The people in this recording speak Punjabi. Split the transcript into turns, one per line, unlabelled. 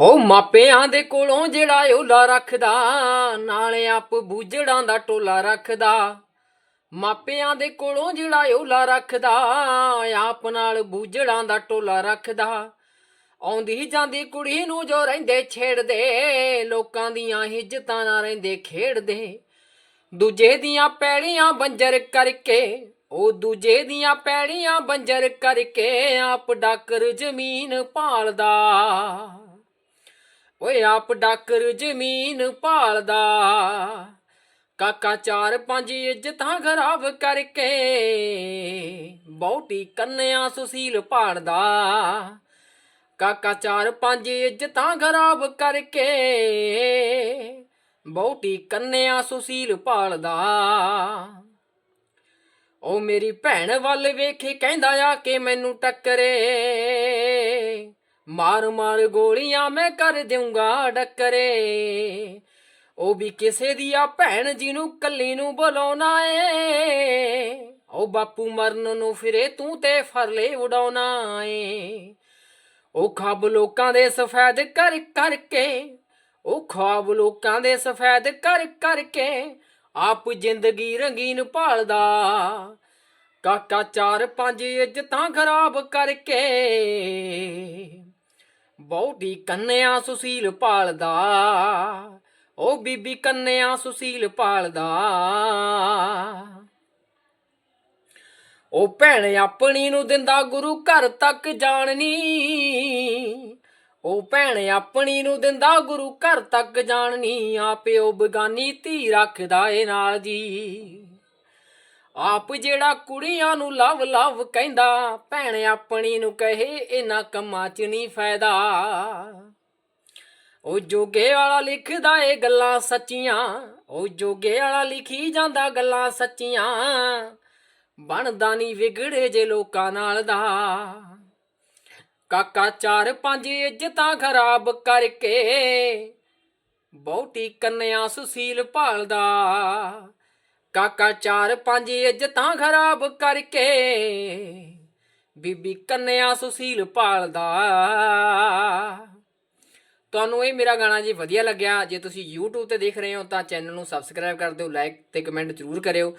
ਹੋ ਮਾਪਿਆਂ ਦੇ ਕੋਲੋਂ ਜਿਹੜਾ ਓਲਾ ਰੱਖਦਾ, ਨਾਲੇ ਆਪ ਬੂਝੜਾਂ ਦਾ ਟੋਲਾ ਰੱਖਦਾ। ਮਾਪਿਆਂ ਦੇ ਕੋਲੋਂ ਜਿਹੜਾ ਓਲਾ ਰੱਖਦਾ, ਆਪ ਨਾਲ ਬੂਝੜਾਂ ਦਾ ਟੋਲਾ ਰੱਖਦਾ। ਆਉਂਦੀ ਜਾਂਦੀ ਕੁੜੀ ਨੂੰ ਜੋ ਰਹਿੰਦੇ ਛੇੜਦੇ, ਲੋਕਾਂ ਦੀਆਂ ਇੱਜ਼ਤਾਂ ਨਾਲ ਰਹਿੰਦੇ ਖੇਡਦੇ। ਦੂਜੇ ਦੀਆਂ ਪੈੜੀਆਂ ਬੰਜਰ ਕਰਕੇ, ਉਹ ਦੂਜੇ ਦੀਆਂ ਪੈੜੀਆਂ ਬੰਜਰ ਕਰਕੇ ਆਪ ਡਾਕਰ ਜ਼ਮੀਨ ਭਾਲਦਾ। ਓਏ ਆਪ ਡਾਕਰ ਜ਼ਮੀਨ ਭਾਲਦਾ। ਕਾਕਾ ਚਾਰ ਪੰਜ ਇੱਜ਼ਤਾਂ ਖਰਾਬ ਕਰਕੇ ਬਹੁਤੀ ਕੰਨਿਆ ਸੁਸੀਲ ਭਾਲਦਾ। ਕਾਕਾ ਚਾਰ ਪੰਜ ਇੱਜ਼ਤਾਂ ਖਰਾਬ ਕਰਕੇ ਬਹੁਤੀ ਕੰਨਿਆ ਸੁਸੀਲ ਭਾਲਦਾ। ਉਹ ਮੇਰੀ ਭੈਣ ਵੱਲ ਵੇਖੇ, ਕਹਿੰਦਾ ਆ ਕੇ ਮੈਨੂੰ ਟੱਕਰੇ। ਮਾਰ ਮਾਰ ਗੋਲੀਆਂ ਮੈਂ ਕਰ ਦੇਊਂਗਾ ਡੱਕਰੇ। ਉਹ ਵੀ ਕਿਸੇ ਦੀ ਆ ਭੈਣ ਜੀ ਨੂੰ ਕੱਲੀ ਨੂੰ ਬੁਲਾਉਣਾ ਏ। ਉਹ ਬਾਪੂ ਮਰਨ ਨੂੰ ਫਿਰੇ ਤੂੰ ਤੇ ਫਰਲੇ ਉਡਾਉਣਾ ਏ। ਉਹ ਖਾਬ ਲੋਕਾਂ ਦੇ ਸਫੈਦ ਕਰ ਕਰਕੇ ਉਹ ਖਾਬ ਲੋਕਾਂ ਦੇ ਸਫੈਦ ਕਰ ਕਰਕੇ ਆਪ ਜ਼ਿੰਦਗੀ ਰੰਗੀਨ ਭਾਲਦਾ। ਕਾਕਾ ਚਾਰ ਪੰਜ ਇੱਜ਼ਤਾਂ ਖਰਾਬ ਕਰਕੇ ਬਹੁਤੀ ਕੰਨਿਆ ਸੁਸੀਲ ਪਾਲਦਾ ਉਹ ਬੀਬੀ ਕੰਨਿਆ ਸੁਸੀਲ ਪਾਲਦਾ ਉਹ ਭੈਣ ਆਪਣੀ ਨੂੰ ਦਿੰਦਾ ਗੁਰੂ ਘਰ ਤੱਕ ਜਾਣਨੀ, ਉਹ ਭੈਣ ਆਪਣੀ ਨੂੰ ਦਿੰਦਾ ਗੁਰੂ ਘਰ ਤੱਕ ਜਾਣਨੀ, ਆਪੇ ਉਹ ਬਗਾਨੀ ਧੀ ਰੱਖਦਾ ਏ ਨਾਲ ਜੀ। ਆਪ ਜਿਹੜਾ ਕੁੜੀਆਂ ਨੂੰ ਲਵ ਲਵ ਕਹਿੰਦਾ, ਭੈਣ ਆਪਣੀ ਨੂੰ ਕਹੇ ਇਹਨਾਂ ਕੰਮਾਂ 'ਚ ਨਹੀਂ ਫਾਇਦਾ। ਉਹ ਜੋਗੇ ਵਾਲਾ ਲਿਖਦਾ ਏ ਗੱਲਾਂ ਸੱਚੀਆਂ, ਉਹ ਜੋਗੇ ਵਾਲਾ ਲਿਖੀ ਜਾਂਦਾ ਗੱਲਾਂ ਸੱਚੀਆਂ। ਬਣਦਾ ਨਹੀਂ ਵਿਗੜੇ ਜੇ ਲੋਕਾਂ ਨਾਲ ਦਾ। ਕਾਕਾ ਚਾਰ ਪੰਜ ਇੱਜ਼ਤਾਂ ਖਰਾਬ ਕਰਕੇ, ਬਹੁਤੀ ਕੰਨਿਆ ਸੁਸੀਲ ਭਾਲਦਾ। ਕਾਕਾ ਚਾਰ ਪੰਜ ਇੱਜ਼ਤਾਂ ਖਰਾਬ ਕਰਕੇ ਬੀਬੀ ਕੰਨਿਆ ਸੁਸੀਲ ਪਾਲਦਾ। ਤੁਹਾਨੂੰ ਇਹ ਮੇਰਾ ਗਾਣਾ ਜੀ ਵਧੀਆ ਲੱਗਿਆ। ਜੇ ਤੁਸੀਂ YouTube ਤੇ ਦੇਖ ਰਹੇ ਹੋ ਤਾਂ ਚੈਨਲ ਨੂੰ ਸਬਸਕ੍ਰਾਈਬ ਕਰ ਦਿਓ ਲਾਈਕ ਤੇ ਕਮੈਂਟ ਜ਼ਰੂਰ ਕਰਿਓ।